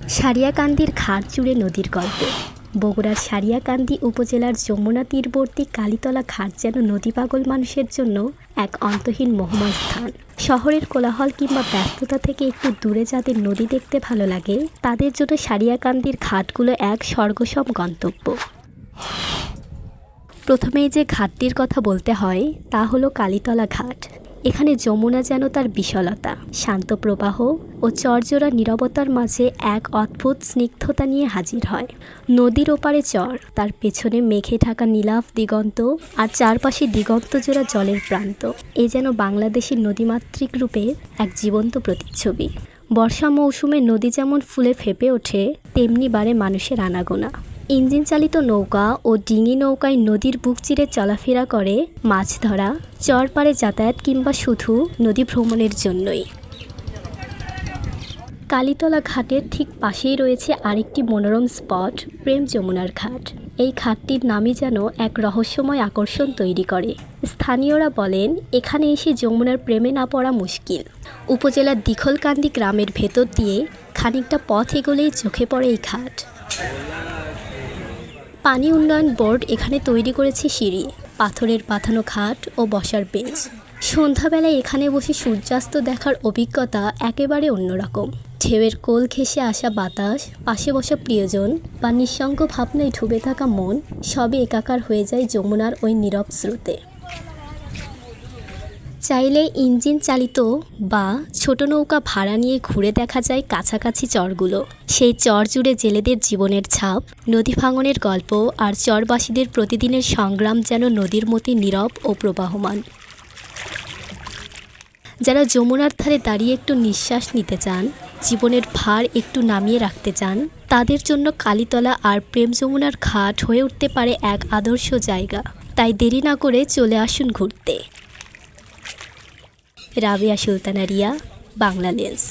সারিয়াকান্দির ঘাট জুড়ে নদীর গল্প বগুড়ার সারিয়াকান্দি উপজেলার যমুনা তীরবর্তী কালীতলা ঘাট যেন নদী পাগল মানুষের জন্য এক অন্তহীন মোহময় স্থান। শহরের কোলাহল কিংবা ব্যস্ততা থেকে একটু দূরে যাদের নদী দেখতে ভালো লাগে, তাদের জন্য সারিয়াকান্দির ঘাটগুলো এক স্বর্গসম গন্তব্য। প্রথমেই যে ঘাটটির কথা বলতে হয়, তা হলো কালীতলা ঘাট। এখানে যমুনা যেন তার বিশালতা। শান্ত প্রবাহ ও চরজোড়া নীরবতার মাঝে এক অদ্ভুত স্নিগ্ধতা নিয়ে হাজির হয়। নদীর ওপারে চর, তার পেছনে মেঘে ঢাকা নীলাভ দিগন্ত আর চারপাশে দিগন্ত জোড়া জলের প্রান্ত। এ যেন বাংলাদেশের নদীমাতৃক রূপে এক জীবন্ত প্রতিচ্ছবি। বর্ষা মৌসুমে নদী যেমন ফুলে ফেপে ওঠে, তেমনি বাড়ে মানুষের আনাগোনা। ইঞ্জিন চালিত নৌকা ও ডিঙি নৌকায় নদীর বুক চিরে চলাফেরা করে মাছ ধরা, চরপাড়ে যাতায়াত কিংবা শুধু নদী ভ্রমণের জন্যই। কালীতলা ঘাটের ঠিক পাশেই রয়েছে আরেকটি মনোরম স্পট, প্রেম যমুনার ঘাট। এই ঘাটটির নামই যেন এক রহস্যময় আকর্ষণ তৈরি করে। স্থানীয়রা বলেন, এখানে এসে যমুনার প্রেমে না পড়া মুশকিল। উপজেলার দিখলকান্দি গ্রামের ভেতর দিয়ে খানিকটা পথ এগোলেই চোখে পড়ে এই ঘাট। পানি উন্নয়ন বোর্ড এখানে তৈরি করেছে সিঁড়ি, পাথরের পাথানো খাট ও বসার বেঞ্চ। সন্ধ্যাবেলায় এখানে বসে সূর্যাস্ত দেখার অভিজ্ঞতা একেবারে অন্যরকম। ঢেউয়ের কোল ঘেসে আসা বাতাস, পাশে বসা প্রিয়জন বা নিঃসঙ্গ ভাবনায় ঢুবে থাকা মন সবে একাকার হয়ে যায় যমুনার ওই নীরব স্রোতে। চাইলে ইঞ্জিন চালিত বা ছোট নৌকা ভাড়া নিয়ে ঘুরে দেখা যায় কাছাকাছি চরগুলো। সেই চর জুড়ে জেলেদের জীবনের ছাপ, নদী ভাঙনের গল্প আর চরবাসীদের প্রতিদিনের সংগ্রাম যেন নদীর মতো নীরব ও প্রবাহমান। যারা যমুনার ধারে দাঁড়িয়ে একটু নিঃশ্বাস নিতে চান, জীবনের ভার একটু নামিয়ে রাখতে চান, তাদের জন্য কালীতলা আর প্রেম যমুনার ঘাট হয়ে উঠতে পারে এক আদর্শ জায়গা। তাই দেরি না করে চলে আসুন ঘুরতে। রাবিয়া সুলতানা রিয়া বাংলা লেন্স